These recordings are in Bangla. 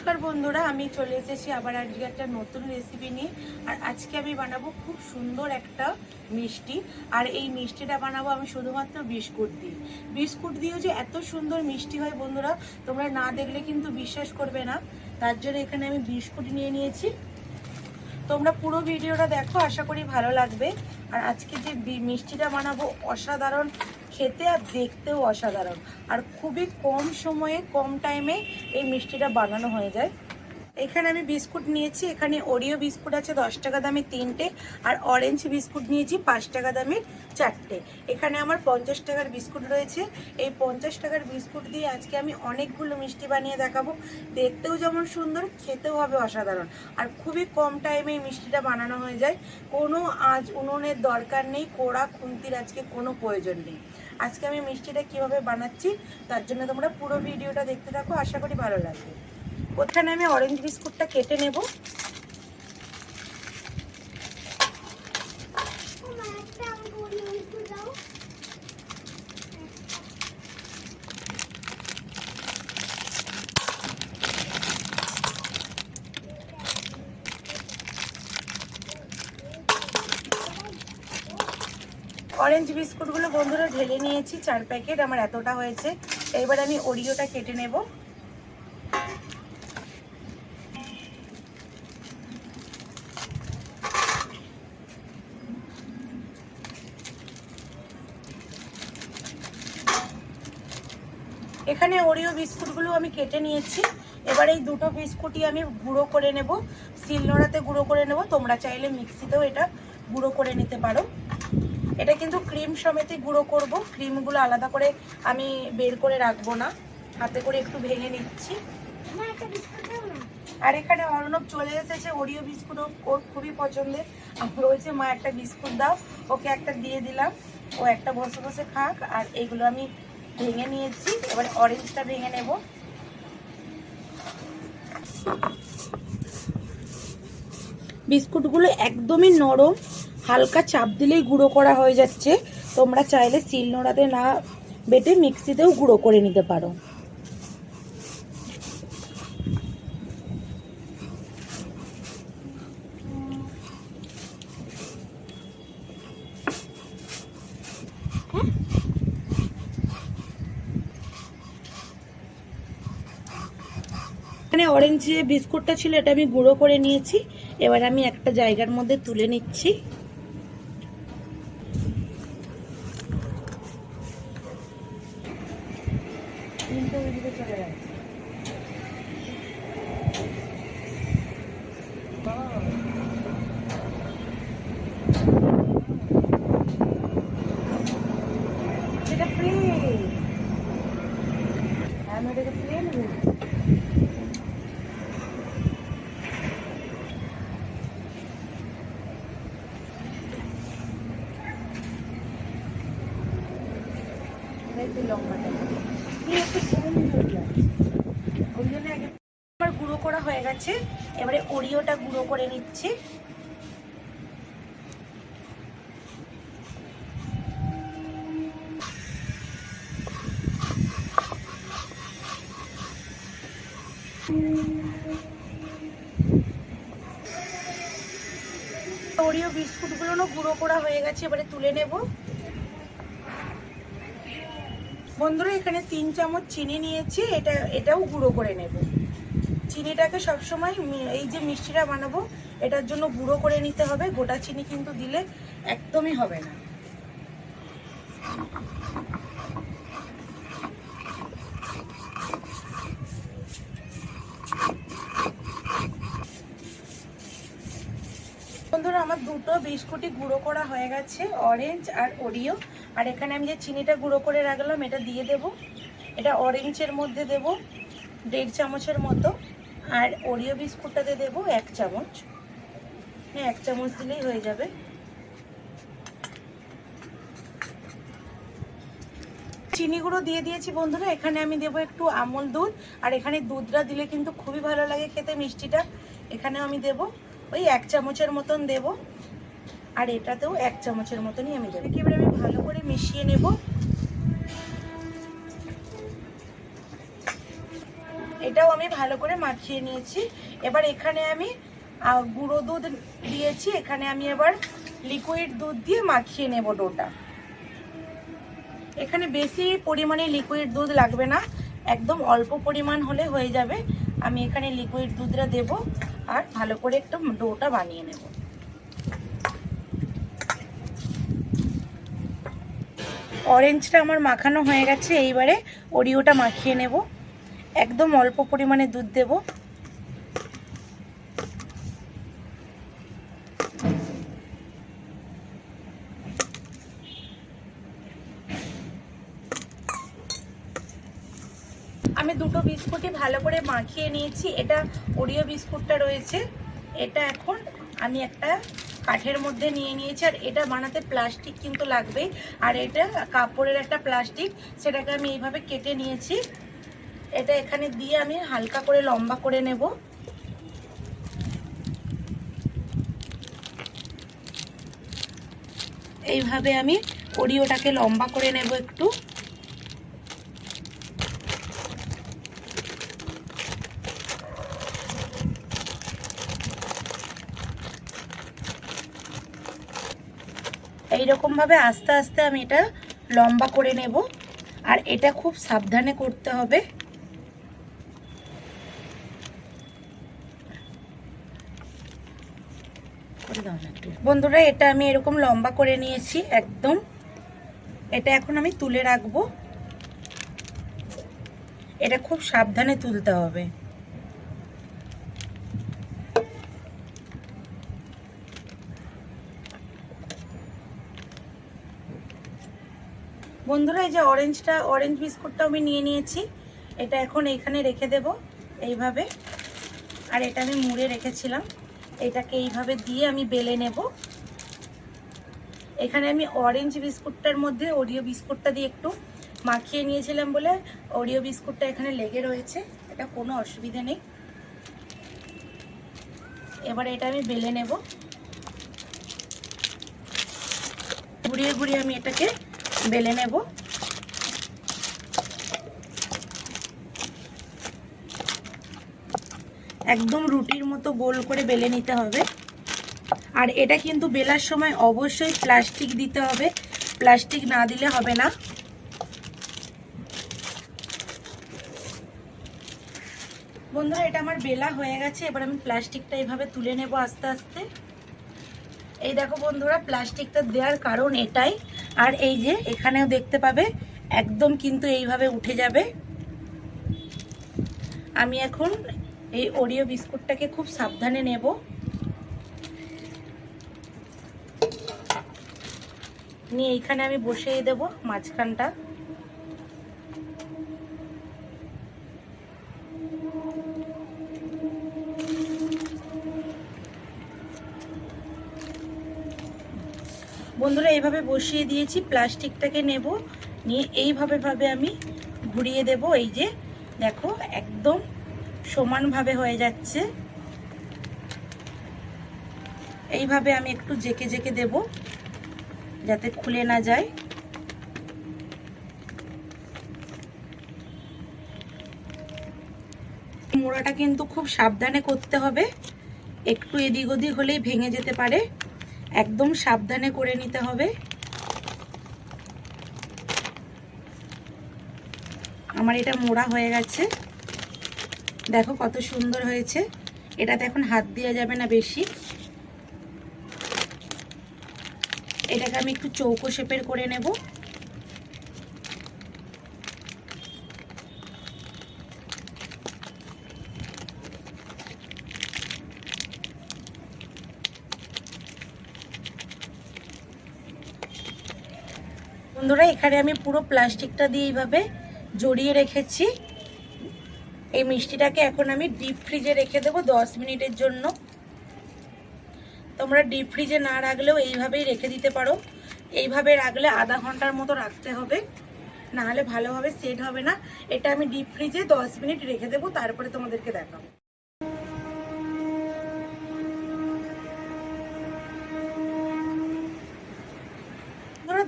নমস্কার বন্ধুরা, আমি চলে এসেছি আবার আজকে একটা নতুন রেসিপি নিয়ে। আর আজকে আমি বানাবো খুব সুন্দর একটা মিষ্টি। আর এই মিষ্টিটা বানাবো আমি শুধুমাত্র বিস্কুট দিয়ে। বিস্কুট দিয়েও যে এত সুন্দর মিষ্টি হয় বন্ধুরা, তোমরা না দেখলে কিন্তু বিশ্বাস করবে না। তার জন্য এখানে আমি বিস্কুট নিয়ে নিয়েছি। তোমরা পুরো ভিডিওটা দেখো, আশা করি ভালো লাগবে। আর আজকে যে মিষ্টিটা বানাবো, অসাধারণ, খেতে আর দেখতেও অসাধারণ। আর খুবই কম সময়ে, কম টাইমে এই মিষ্টিটা বানানো হয়ে যায়। এখানে আমি বিস্কুট নিয়েছি, এখানে ওরিও বিস্কুট আছে দশ টাকা দামে তিনটে, আর অরেঞ্জ বিস্কুট নিয়েছি পাঁচ টাকা দামের চারটে। এখানে আমার পঞ্চাশ টাকার বিস্কুট রয়েছে। এই পঞ্চাশ টাকার বিস্কুট দিয়ে আজকে আমি অনেকগুলো মিষ্টি বানিয়ে দেখাবো। দেখতেও যেমন সুন্দর, খেতেও হবে অসাধারণ। আর খুবই কম টাইমে এই মিষ্টিটা বানানো হয়ে যায়। কোনো আজ উনুনের দরকার নেই, কোড়া খুন্তির আজকে কোনো প্রয়োজন নেই। আজকে আমি মিষ্টিটা কীভাবে বানাচ্ছি, তার জন্য তোমরা পুরো ভিডিওটা দেখতে থাকো, আশা করি ভালো লাগবে। ওখানে আমি অরেঞ্জ বিস্কুটটা কেটে নেব। অরেঞ্জ বিস্কুটগুলো বন্ধুরা ঢেলে নিয়েছি, চার প্যাকেট, আমার এতটা হয়েছে। এবার আমি ওরিওটা কেটে নেব। এখানে ওরিও বিস্কুটগুলো আমি কেটে নিয়েছি। এবার এই দুটো বিস্কুটই আমি গুঁড়ো করে নেব। শিলনোড়াতে গুঁড়ো করে নেব। তোমরা চাইলে মিক্সিতেও এটা গুঁড়ো করে নিতে পারো। এটা কিন্তু ক্রিম সমেতই গুঁড়ো করব। ক্রিমগুলো আলাদা করে আমি বের করে রাখব না। হাতে করে একটু ভেঙে নিচ্ছি। আর এখানে অর্ণব চলে এসেছে ওরিও বিস্কুট। ও- ওর খুবই পছন্দের। বলছে মা একটা বিস্কুট দাও। ওকে একটা দিয়ে দিলাম। ও একটা বসে বসে খাক। আর এগুলো আমি ভেঙে নিয়েছি, এবার অরেঞ্জটা ভেঙে নেব। বিস্কুটগুলো একদমই নরম, হালকা চাপ দিলেই গুঁড়ো করা হয়ে যাচ্ছে। তোমরা চাইলে শিলনোড়াতে না বেটে মিক্সিতেও গুঁড়ো করে নিতে পারো। এখানে অরেঞ্জ যে বিস্কুটটা ছিল, এটা আমি গুঁড়ো করে নিয়েছি। এবার আমি একটা জায়গার মধ্যে তুলে নিচ্ছি। গুঁড়ো করা হয়ে গেছে, এবারে ওরিওটা গুঁড়ো করে নিচ্ছি। ওরিও বিস্কুটগুলো গুঁড়ো করা হয়ে গেছে, এবারে তুলে নেব। বন্ধুরা, এখানে তিন চামচ চিনি নিয়েছি। এটা, এটাও গুঁড়ো করে নেব। চিনিটাকে সবসময় এই যে মিষ্টিটা বানাবো, এটার জন্য গুঁড়ো করে নিতে হবে। গোটা চিনি কিন্তু দিলে একদমই হবে না। বন্ধুরা, আমার দুটো বিস্কুটই গুঁড়ো করা হয়ে গেছে, অরেঞ্জ আর ওরিও। আর এখানে আমি যে চিনিটা গুঁড়ো করে রাখলাম, এটা দিয়ে দেব। এটা অরেঞ্জের মধ্যে দেব, দেড় চামচের মতো। আর ওরিও বিস্কুটটাতে দেব এক চামচ। হ্যাঁ এক চামচ দিলেই হয়ে যাবে। চিনি গুঁড়ো দিয়ে দিয়েছি বন্ধুরা, এখানে আমি দেবো একটু আমল দুধ। আর এখানে দুধটা দিলে কিন্তু খুবই ভালো লাগে খেতে, মিষ্টিটা। এখানেও আমি দেব, ওই এক চামচের মতন দেব। আর এটাতেও এক চামচের মতনই আমি দেবো। এবারে আমি ভালো করে মিশিয়ে নেব। এটাও আমি ভালো করে মাখিয়ে নিয়েছি। এবার এখানে আমি গুঁড়ো দুধ দিয়েছি। এখানে আমি এবার লিকুইড দুধ দিয়ে মাখিয়ে নেব ডোটা। এখানে বেশি পরিমাণে লিকুইড দুধ লাগবে না। একদম অল্প পরিমাণ হলে হয়ে যাবে। আমি এখানে লিকুইড দুধটা দেব আর ভালো করে একটু ডোটা বানিয়ে নেব। অরেঞ্জটা আমার মাখানো হয়ে গেছে, এইবারে ওরিওটা মাখিয়ে নেব। একদম অল্প পরিমাণে দুধ দেব। আমি দুটো বিস্কুটই ভালো করে মাখিয়ে নিয়েছি। এটা ওরিও বিস্কুটটা রয়েছে। এটা এখন আমি একটা কাঠের মধ্যে নিয়ে নিয়েছি, আর এটা বানাতে প্লাস্টিক কিন্তু লাগবেই। আর এটা কাপড়ের একটা প্লাস্টিক সেটাকে আমি এইভাবে কেটে নিয়েছি। এটা এখানে দিয়ে আমি হালকা করে লম্বা করে নেব। এইভাবে আমি ওরিওটাকে লম্বা করে নেব একটু। এইরকম ভাবে আস্তে আস্তে আমি এটা লম্বা করে নেব। আর এটা খুব সাবধানে করতে হবে। বন্ধুরা, এটা আমি এরকম লম্বা করে নিয়েছি একদম। এটা এখন আমি তুলে রাখব। এটা খুব সাবধানে তুলতে হবে। বন্ধুরা, এই যে অরেঞ্জটা অরেঞ্জ বিস্কুটটা আমি নিয়ে নিয়েছি। এটা এখন এইখানে রেখে দেব, এইভাবে। আর এটা আমি মুড়ে রেখেছিলাম। এটাকে এইভাবে দিয়ে আমি বেলে নেব। এখানে আমি অরেঞ্জ বিস্কুটটার মধ্যে ওরিও বিস্কুটটা দিয়ে একটু মাখিয়ে নিয়েছিলাম বলে ওরিও বিস্কুটটা এখানে লেগে রয়েছে। এটা কোনো অসুবিধা নেই। এবার এটা আমি বেলে নেব। ঘুরিয়ে ঘুরিয়ে আমি এটাকে বেলে নেব। একদম রুটির মতো গোল করে বেলে নিতে হবে। আর এটা কিন্তু বেলার সময় অবশ্যই প্লাস্টিক দিতে হবে। প্লাস্টিক না দিলে হবে না। বন্ধুরা, এটা আমার বেলা হয়ে গেছে। এবার আমি প্লাস্টিকটা এইভাবে তুলে নেব আস্তে আস্তে। এই দেখো বন্ধুরা, প্লাস্টিকটা দেওয়ার কারণ এটাই। আর এই যে এখানেও দেখতে পাবে, একদম কিন্তু এইভাবে উঠে যাবে। আমি এখন এই ওরিও বিস্কুটটাকে খুব সাবধানে নেব। নিয়ে এইখানে আমি বসিয়ে দেব মাঝখানটা। বন্ধুরা, এইভাবে বসিয়ে দিয়েছি, প্লাস্টিকটাকে নেব, নিয়ে এইভাবে ভাবে আমি ঘুরিয়ে দেব। এই যে, দেখো, একদম সমানভাবে হয়ে যাচ্ছে। এইভাবে আমি একটু জেকে জেকে দেব, যাতে খুলে না যায়। মোড়াটা কিন্তু খুব সাবধানে করতে হবে। একটু এদিক ওদিক হলেই ভেঙে যেতে পারে। একদম সাবধানে করে নিতে হবে। আমার এটা মোড়া হয়ে গেছে। দেখো কত সুন্দর হয়েছে। এটাতে এখন হাত দেওয়া যাবে না বেশি। এটাকে আমি একটু চৌকো শেপের করে নেব। বন্ধুরা, এখানে আমি পুরো প্লাস্টিকটা দিয়ে এইভাবে জড়িয়ে রেখেছি। এই মিষ্টিটাকে এখন আমি ডিপ ফ্রিজে রেখে দেবো দশ মিনিটের জন্য। তোমরা ডিপ ফ্রিজে না রাখলেও এইভাবেই রেখে দিতে পারো। এইভাবে রাখলে আধা ঘণ্টার মতো রাখতে হবে। না হলে ভালোভাবে সেট হবে না। এটা আমি ডিপ ফ্রিজে দশ মিনিট রেখে দেবো, তারপরে তোমাদেরকে দেখাবো।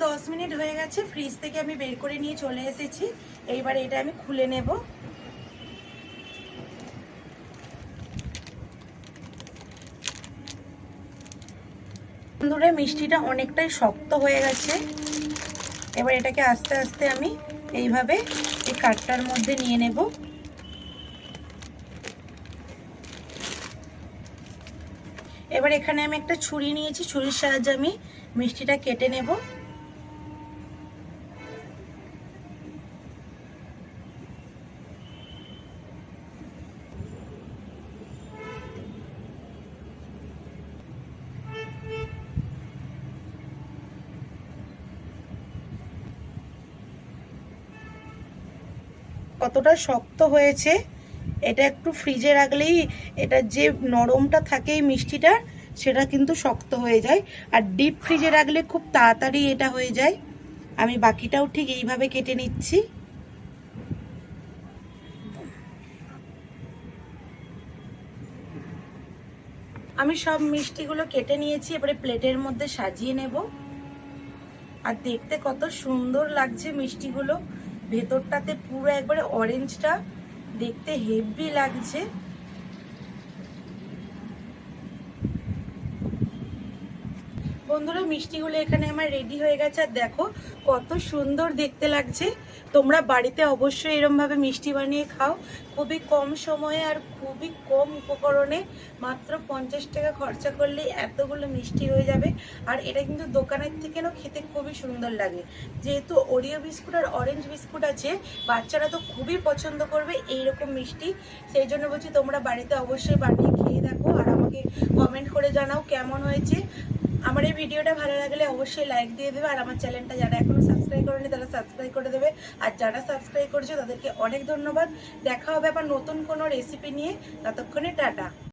দশ মিনিট হয়ে গেছে ফ্রিজ থেকে আমি বের করে নিয়ে চলে এসেছি। এইবার এটা আমি খুলে নেব। বন্ধুরা, মিষ্টিটা অনেকটাই শক্ত হয়ে গেছে। এবার এটাকে আস্তে আস্তে আমি এইভাবে এই কাঠটার মধ্যে নিয়ে নেব। এবার এখানে আমি একটা ছুরি নিয়েছি, ছুরির সাহায্যে আমি মিষ্টিটা কেটে নেব। কতটা শক্ত হয়েছে, এটা একটু ফ্রিজে রাখলেই এটা যে নরমটা থাকে এই মিষ্টিটার, সেটা কিন্তু শক্ত হয়ে যায়। আর ডিপ ফ্রিজে রাখলে খুব তাড়াতাড়ি এটা হয়ে যায়। আমি বাকিটাও ঠিক এইভাবে কেটে নিচ্ছি। আমি সব মিষ্টিগুলো কেটে নিয়েছি, এবারে প্লেটের মধ্যে সাজিয়ে নেব। আর দেখতে কত সুন্দর লাগছে মিষ্টিগুলো। ভেতরটাতে পুরো একবারে অরেঞ্জটা দেখতে হেভি লাগছে। বন্ধুরা, মিষ্টিগুলো এখানে আমার রেডি হয়ে গেছে। আর দেখো, কত সুন্দর দেখতে লাগছে। তোমরা বাড়িতে অবশ্যই এরমভাবে মিষ্টি বানিয়ে খাও। খুবই কম সময়ে আর খুবই কম উপকরণে মাত্র পঞ্চাশ টাকা খরচা করলেই এতগুলো মিষ্টি হয়ে যাবে। আর এটা কিন্তু দোকানের থেকে না খেতে খুবই সুন্দর লাগে। যেহেতু ওরিও বিস্কুট আর অরেঞ্জ বিস্কুট আছে, বাচ্চারা তো খুবই পছন্দ করবে এইরকম মিষ্টি। সেই জন্য বলছি তোমরা বাড়িতে অবশ্যই বানিয়ে খেয়ে দেখো। আর আমাকে কমেন্ট করে জানাও কেমন হয়েছে। আমার এই ভিডিওটা ভালো লাগলে অবশ্যই লাইক দিয়ে দেবে, আর আমার চ্যানেলটা যারা এখনও সাবস্ক্রাইব করেনি, তারা সাবস্ক্রাইব করে দেবে। আর যারা সাবস্ক্রাইব করেছে, তাদেরকে অনেক ধন্যবাদ। দেখা হবে আবার নতুন কোনো রেসিপি নিয়ে। ততক্ষণে টাটা।